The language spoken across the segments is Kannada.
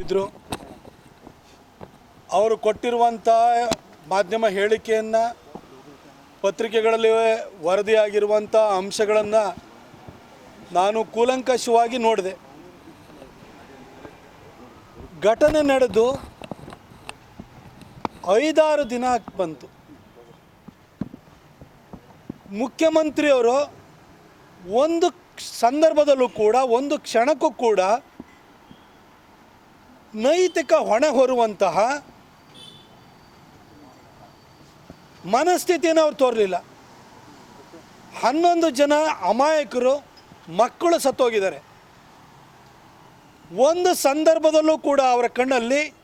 ಇದ್ರು ಅವರು ಕೊಟ್ಟಿರುವಂಥ ಮಾಧ್ಯಮ ಹೇಳಿಕೆಯನ್ನು, ಪತ್ರಿಕೆಗಳಲ್ಲಿ ವರದಿಯಾಗಿರುವಂಥ ಅಂಶಗಳನ್ನು ನಾನು ಕೂಲಂಕಷವಾಗಿ ನೋಡಿದೆ. ಘಟನೆ ನಡೆದು ಐದಾರು ದಿನ ಬಂತು. ಮುಖ್ಯಮಂತ್ರಿಯವರು ಒಂದು ಸಂದರ್ಭದಲ್ಲೂ ಕೂಡ, ಒಂದು ಕ್ಷಣಕ್ಕೂ ಕೂಡ ನೈತಿಕ ಹೊಣೆ ಹೊರುವಂತಹ ಮನಸ್ಥಿತಿಯನ್ನು ಅವ್ರು ತೋರಲಿಲ್ಲ. ಹನ್ನೊಂದು ಜನ ಅಮಾಯಕರು ಮಕ್ಕಳು ಸತ್ತೋಗಿದ್ದಾರೆ. ಒಂದು ಸಂದರ್ಭದಲ್ಲೂ ಕೂಡ ಅವರ ಕಣ್ಣಲ್ಲಿ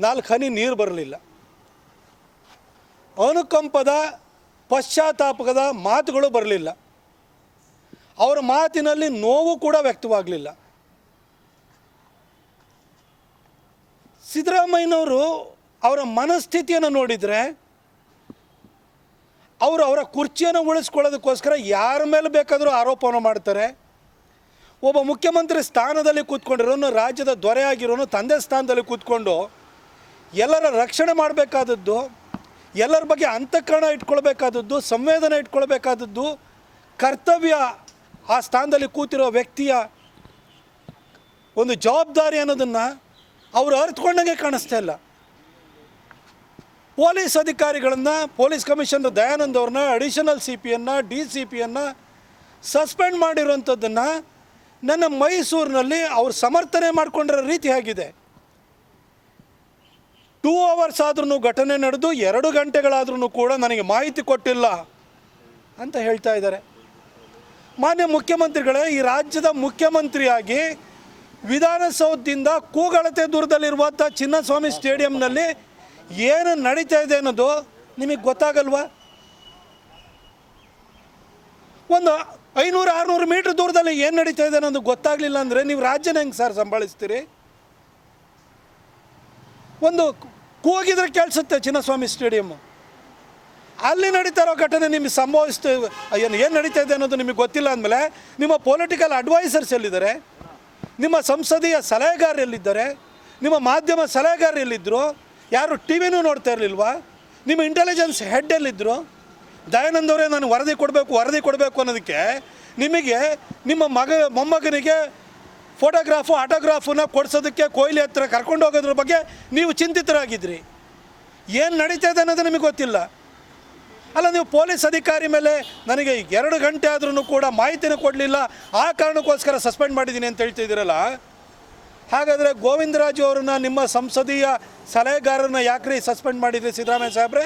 ನಾಲ್ಕು ಹನಿ ನೀರು ಬರಲಿಲ್ಲ. ಅನುಕಂಪದ ಪಶ್ಚಾತ್ತಾಪದ ಮಾತುಗಳು ಬರಲಿಲ್ಲ. ಅವರ ಮಾತಿನಲ್ಲಿ ನೋವು ಕೂಡ ವ್ಯಕ್ತವಾಗಲಿಲ್ಲ. ಸಿದ್ದರಾಮಯ್ಯನವರು ಅವರ ಮನಸ್ಥಿತಿಯನ್ನು ನೋಡಿದರೆ ಅವರು ಅವರ ಕುರ್ಚಿಯನ್ನು ಉಳಿಸ್ಕೊಳ್ಳೋದಕ್ಕೋಸ್ಕರ ಯಾರ ಮೇಲೆ ಬೇಕಾದರೂ ಆರೋಪವನ್ನು ಮಾಡ್ತಾರೆ. ಒಬ್ಬ ಮುಖ್ಯಮಂತ್ರಿ ಸ್ಥಾನದಲ್ಲಿ ಕೂತ್ಕೊಂಡಿರೋನು ರಾಜ್ಯದ ದೊರೆ ಆಗಿರೋನು ತಂದೆ ಸ್ಥಾನದಲ್ಲಿ ಕೂತ್ಕೊಂಡು ಎಲ್ಲರ ರಕ್ಷಣೆ ಮಾಡಬೇಕಾದದ್ದು, ಎಲ್ಲರ ಬಗ್ಗೆ ಅಂತಃಕರಣ ಇಟ್ಕೊಳ್ಬೇಕಾದದ್ದು, ಸಂವೇದನೆ ಇಟ್ಕೊಳ್ಬೇಕಾದದ್ದು, ಕರ್ತವ್ಯ ಆ ಸ್ಥಾನದಲ್ಲಿ ಕೂತಿರೋ ವ್ಯಕ್ತಿಯ ಒಂದು ಜವಾಬ್ದಾರಿ ಅನ್ನೋದನ್ನು ಅವರು ಅರ್ಥಕೊಂಡಂಗೆ ಕಾಣಿಸ್ತಾ ಇಲ್ಲ. ಪೊಲೀಸ್ ಅಧಿಕಾರಿಗಳನ್ನು, ಪೊಲೀಸ್ ಕಮಿಷನರ್ ದಯಾನಂದ್ ಅವ್ರನ್ನ ಅಡಿಷನಲ್ ಸಿ ಪಿಯನ್ನು ಡಿ ಸಿ ಪಿಯನ್ನು ಸಸ್ಪೆಂಡ್ ಮಾಡಿರುವಂಥದ್ದನ್ನು ನನ್ನ ಮೈಸೂರಿನಲ್ಲಿ ಅವ್ರು ಸಮರ್ಥನೆ ಮಾಡಿಕೊಂಡಿರೋ ರೀತಿ ಆಗಿದೆ. ಟೂ ಅವರ್ಸ್ ಆದ್ರೂ ಘಟನೆ ನಡೆದು ಎರಡು ಗಂಟೆಗಳಾದ್ರೂ ಕೂಡ ನನಗೆ ಮಾಹಿತಿ ಕೊಟ್ಟಿಲ್ಲ ಅಂತ ಹೇಳ್ತಾ ಇದ್ದಾರೆ. ಮಾನ್ಯ ಮುಖ್ಯಮಂತ್ರಿಗಳೇ, ಈ ರಾಜ್ಯದ ಮುಖ್ಯಮಂತ್ರಿಯಾಗಿ ವಿಧಾನಸೌಧದಿಂದ ಕೂಗಳತೆ ದೂರದಲ್ಲಿರುವಂಥ ಚಿನ್ನಸ್ವಾಮಿ ಸ್ಟೇಡಿಯಂನಲ್ಲಿ ಏನು ನಡೀತಾ ಇದೆ ಅನ್ನೋದು ನಿಮಗೆ ಗೊತ್ತಾಗಲ್ವಾ? ಒಂದು ಐನೂರು ಆರುನೂರು ಮೀಟ್ರ್ ದೂರದಲ್ಲಿ ಏನು ನಡೀತಾ ಇದೆ ಅನ್ನೋದು ಗೊತ್ತಾಗಲಿಲ್ಲ ಅಂದರೆ ನೀವು ರಾಜ್ಯನ ಹೆಂಗೆ ಸರ್ ಸಂಭಾಳಿಸ್ತೀರಿ? ಒಂದು ಕೂಗಿದ್ರೆ ಕೇಳಿಸುತ್ತೆ ಚಿನ್ನಸ್ವಾಮಿ ಸ್ಟೇಡಿಯಮ್ಮು. ಅಲ್ಲಿ ನಡೀತಾ ಇರೋ ಘಟನೆ ನಿಮಗೆ ಸಂಭವಿಸ್ತು ಏನು ಏನು ನಡೀತಾ ಇದೆ ಅನ್ನೋದು ನಿಮಗೆ ಗೊತ್ತಿಲ್ಲ ಅಂದಮೇಲೆ ನಿಮ್ಮ ಪೊಲಿಟಿಕಲ್ ಅಡ್ವೈಸರ್ಸ್ ಎಲ್ಲಿದ್ದಾರೆ? ನಿಮ್ಮ ಸಂಸದೀಯ ಸಲಹೆಗಾರ ಎಲ್ಲಿದ್ದಾರೆ ನಿಮ್ಮ ಮಾಧ್ಯಮ ಸಲಹೆಗಾರರು ಎಲ್ಲಿದ್ದರು ಯಾರು ಟಿ ವಿನೂ ನೋಡ್ತಾ ಇರಲಿಲ್ವಾ? ನಿಮ್ಮ ಇಂಟೆಲಿಜೆನ್ಸ್ ಹೆಡ್ ಎಲ್ಲಿದ್ದರು ದಯಾನಂದ್ ಅವರೇ ನಾನು ವರದಿ ಕೊಡಬೇಕು ವರದಿ ಕೊಡಬೇಕು ಅನ್ನೋದಕ್ಕೆ ನಿಮಗೆ ನಿಮ್ಮ ಮಗ, ಮೊಮ್ಮಗನಿಗೆ ಫೋಟೋಗ್ರಾಫು ಆಟೋಗ್ರಾಫನ್ನ ಕೊಡ್ಸೋದಕ್ಕೆ ಕೊಹ್ಲಿ ಹತ್ರ ಕರ್ಕೊಂಡು ಹೋಗೋದ್ರ ಬಗ್ಗೆ ನೀವು ಚಿಂತಿತರಾಗಿದ್ದಿರಿ ಏನು ನಡೀತಾ ಇದೆ ಅನ್ನೋದು ನಿಮಗೆ ಗೊತ್ತಿಲ್ಲ. ಅಲ್ಲ, ನೀವು ಪೊಲೀಸ್ ಅಧಿಕಾರಿ ಮೇಲೆ ನನಗೆ ಎರಡು ಗಂಟೆ ಆದ್ರೂ ಕೂಡ ಮಾಹಿತಿನ ಕೊಡಲಿಲ್ಲ. ಆ ಕಾರಣಕ್ಕೋಸ್ಕರ ಸಸ್ಪೆಂಡ್ ಮಾಡಿದ್ದೀನಿ ಅಂತ ಹೇಳ್ತಿದ್ದೀರಲ್ಲ ಹಾಗಾದರೆ ಗೋವಿಂದರಾಜು ಅವರನ್ನ ನಿಮ್ಮ ಸಂಸದೀಯ ಸಲಹೆಗಾರರನ್ನ ಯಾಕ್ರಿ ಸಸ್ಪೆಂಡ್ ಮಾಡಿದ್ರಿ ಸಿದ್ದರಾಮಯ್ಯ ಸಾಹೇಬ್ರೆ?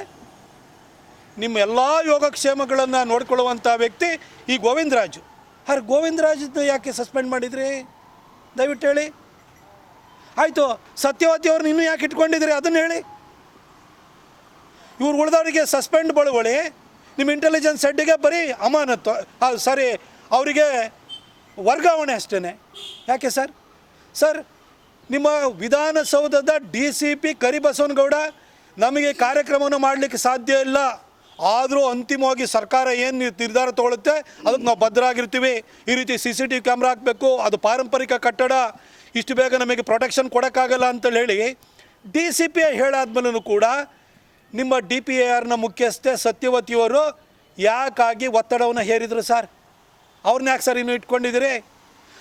ನಿಮ್ಮ ಎಲ್ಲ ಯೋಗಕ್ಷೇಮಗಳನ್ನು ನೋಡಿಕೊಳ್ಳುವಂಥ ವ್ಯಕ್ತಿ ಈ ಗೋವಿಂದರಾಜು. ಹಾಗೆ ಗೋವಿಂದರಾಜನ್ನ ಯಾಕೆ ಸಸ್ಪೆಂಡ್ ಮಾಡಿದ್ರಿ? ದಯವಿಟ್ಟು ಹೇಳಿ. ಆಯಿತು, ಸತ್ಯವತಿ ಅವ್ರನ್ನ ಇನ್ನೂ ಯಾಕೆ ಇಟ್ಕೊಂಡಿದ್ರಿ ಅದನ್ನು ಹೇಳಿ. ಇವ್ರು ಉಳಿದವರಿಗೆ ಸಸ್ಪೆಂಡ್ ಬಳುವಳಿ ನಿಮ್ಮ ಇಂಟೆಲಿಜೆನ್ಸ್ ಹೆಡ್ಗೆ ಬರೀ ಅಮಾನತ್ತು ಸಾರಿ ಅವರಿಗೆ ವರ್ಗಾವಣೆ ಅಷ್ಟೇ ಯಾಕೆ ಸರ್? ಸರ್, ನಿಮ್ಮ ವಿಧಾನಸೌಧದ ಡಿ ಸಿ ಪಿ ಕರಿಬಸವನಗೌಡ ನಮಗೆ ಕಾರ್ಯಕ್ರಮವನ್ನು ಮಾಡಲಿಕ್ಕೆ ಸಾಧ್ಯ ಇಲ್ಲ. ಆದರೂ ಅಂತಿಮವಾಗಿ ಸರ್ಕಾರ ಏನು ನಿರ್ಧಾರ ತಗೊಳುತ್ತೆ ಅದಕ್ಕೆ ನಾವು ಭದ್ರಾಗಿರ್ತೀವಿ. ಈ ರೀತಿ C C T V camera ಹಾಕಬೇಕು, ಅದು ಪಾರಂಪರಿಕ ಕಟ್ಟಡ. ಇಷ್ಟು ಬೇಗ ನಮಗೆ ಪ್ರೊಟೆಕ್ಷನ್ ಕೊಡೋಕ್ಕಾಗಲ್ಲ ಅಂತೇಳಿ ಹೇಳಿ ಡಿ ಸಿ ಪಿ ಹೇಳಾದ್ಮೇಲೂ ಕೂಡ ನಿಮ್ಮ ಡಿ ಪಿ ಎ ಆರ್ನ ಮುಖ್ಯಸ್ಥೆ ಸತ್ಯವತಿಯವರು ಯಾಕಾಗಿ ಒತ್ತಡವನ್ನು ಹೇರಿದರು ಸರ್? ಅವ್ರನ್ನ ಯಾಕೆ ಸರ್ ಇನ್ನು ಇಟ್ಕೊಂಡಿದ್ದೀರಿ?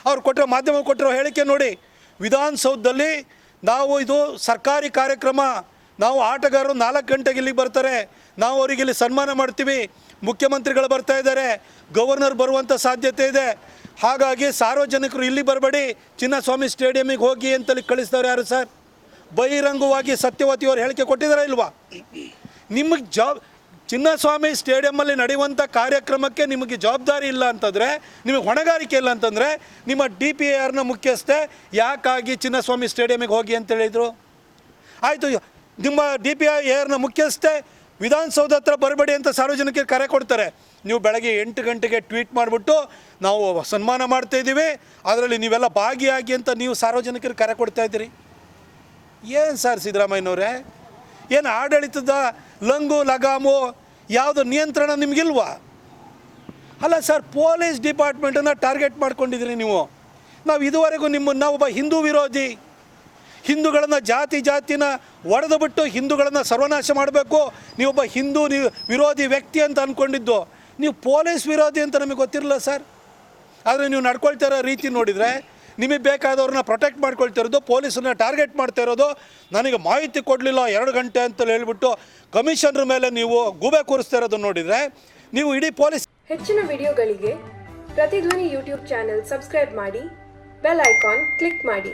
ಅವ್ರು ಕೊಟ್ಟಿರೋ ಮಾಧ್ಯಮ ಕೊಟ್ಟಿರೋ ಹೇಳಿಕೆ ನೋಡಿ, ವಿಧಾನಸೌಧದಲ್ಲಿ ನಾವು ಇದು ಸರ್ಕಾರಿ ಕಾರ್ಯಕ್ರಮ, ನಾವು ಆಟಗಾರರು ನಾಲ್ಕು ಗಂಟೆಗೆ ಇಲ್ಲಿಗೆ ಬರ್ತಾರೆ, ನಾವು ಅವರಿಗೆ ಇಲ್ಲಿ ಸನ್ಮಾನ ಮಾಡ್ತೀವಿ, ಮುಖ್ಯಮಂತ್ರಿಗಳು ಬರ್ತಾ ಇದ್ದಾರೆ, ಗವರ್ನರ್ ಬರುವಂಥ ಸಾಧ್ಯತೆ ಇದೆ. ಹಾಗಾಗಿ ಸಾರ್ವಜನಿಕರು ಇಲ್ಲಿ ಬರಬೇಡಿ, ಚಿನ್ನಸ್ವಾಮಿ ಸ್ಟೇಡಿಯಮಿಗೆ ಹೋಗಿ ಅಂತಲ್ಲಿ ಕಳಿಸ್ತಾರೆ ಯಾರು ಸರ್? ಬಹಿರಂಗವಾಗಿ ಸತ್ಯವತಿಯವರು ಹೇಳಿಕೆ ಕೊಟ್ಟಿದ್ದಾರೆ ಇಲ್ವಾ? ನಿಮಗೆ ಜಾಬ್, ಚಿನ್ನಸ್ವಾಮಿ ಸ್ಟೇಡಿಯಮ್ಮಲ್ಲಿ ನಡೆಯುವಂಥ ಕಾರ್ಯಕ್ರಮಕ್ಕೆ ನಿಮಗೆ ಜವಾಬ್ದಾರಿ ಇಲ್ಲ ಅಂತಂದರೆ, ನಿಮಗೆ ಹೊಣೆಗಾರಿಕೆ ಇಲ್ಲ ಅಂತಂದರೆ, ನಿಮ್ಮ ಡಿ ಪಿ ಎ ಆರ್ನ ಮುಖ್ಯಸ್ಥೆ ಯಾಕಾಗಿ ಚಿನ್ನಸ್ವಾಮಿ ಸ್ಟೇಡಿಯಮಿಗೆ ಹೋಗಿ ಅಂತ ಹೇಳಿದರು? ಆಯಿತು, ನಿಮ್ಮ ಡಿ ಪಿ ಐ ಆರ್ನ ಮುಖ್ಯಸ್ಥೆ ವಿಧಾನಸೌಧ ಹತ್ರ ಬರಬೇಡಿ ಅಂತ ಸಾರ್ವಜನಿಕರಿಗೆ ಕರೆ ಕೊಡ್ತಾರೆ. ನೀವು ಬೆಳಗ್ಗೆ ಎಂಟು ಗಂಟೆಗೆ ಟ್ವೀಟ್ ಮಾಡಿಬಿಟ್ಟು ನಾವು ಸನ್ಮಾನ ಮಾಡ್ತಾಯಿದ್ದೀವಿ ಅದರಲ್ಲಿ ನೀವೆಲ್ಲ ಭಾಗಿಯಾಗಿ ಅಂತ ನೀವು ಸಾರ್ವಜನಿಕರಿಗೆ ಕರೆ ಕೊಡ್ತಾ ಇದ್ದೀರಿ. ಏನು ಸರ್ ಸಿದ್ದರಾಮಯ್ಯನವರೇ? ಏನು ಆಡಳಿತದ ಲಂಗು, ಲಗಾಮು ಯಾವುದು ನಿಯಂತ್ರಣ ನಿಮಗಿಲ್ವಾ? ಅಲ್ಲ ಸರ್, ಪೊಲೀಸ್ ಡಿಪಾರ್ಟ್ಮೆಂಟನ್ನು ಟಾರ್ಗೆಟ್ ಮಾಡ್ಕೊಂಡಿದ್ದೀರಿ ನೀವು. ನಾವು ಇದುವರೆಗೂ ನಿಮ್ಮನ್ನು ಒಬ್ಬ ಹಿಂದೂ ವಿರೋಧಿ. ಹಿಂದೂಗಳನ್ನು ಜಾತಿ ಜಾತಿನ ಒಡೆದು ಬಿಟ್ಟು ಹಿಂದೂಗಳನ್ನು ಸರ್ವನಾಶ ಮಾಡಬೇಕು. ನೀವೊಬ್ಬ ಹಿಂದೂ ವಿರೋಧಿ ವ್ಯಕ್ತಿ ಅಂತ ಅಂದ್ಕೊಂಡಿದ್ದು ನೀವು ಪೊಲೀಸ್ ವಿರೋಧಿ ಅಂತ ನಮಗೆ ಗೊತ್ತಿರಲಿಲ್ಲ ಸರ್. ಆದರೆ ನೀವು ನಡ್ಕೊಳ್ತಾ ಇರೋ ರೀತಿ ನೋಡಿದರೆ ನಿಮಗೆ ಬೇಕಾದವ್ರನ್ನ ಪ್ರೊಟೆಕ್ಟ್ ಮಾಡ್ಕೊಳ್ತಾ ಇರೋದು ಪೊಲೀಸನ್ನ ಟಾರ್ಗೆಟ್ ಮಾಡ್ತಾ ಇರೋದು. ನನಗೆ ಮಾಹಿತಿ ಕೊಡಲಿಲ್ಲ, ಎರಡು ಗಂಟೆ ಅಂತ ಹೇಳ್ಬಿಟ್ಟು ಕಮಿಷನರ್ ಮೇಲೆ ನೀವು ಗೂಬೆ ಕೂರಿಸ್ತಾ ಇರೋದು ನೋಡಿದರೆ, ನೀವು ಇಡೀ ಪೊಲೀಸ್ ಹೆಚ್ಚಿನ ವಿಡಿಯೋಗಳಿಗೆ ಪ್ರತಿಧ್ವನಿ ಯೂಟ್ಯೂಬ್ ಚಾನೆಲ್ ಸಬ್ಸ್ಕ್ರೈಬ್ ಮಾಡಿ, ಬೆಲ್ ಐಕಾನ್ ಕ್ಲಿಕ್ ಮಾಡಿ.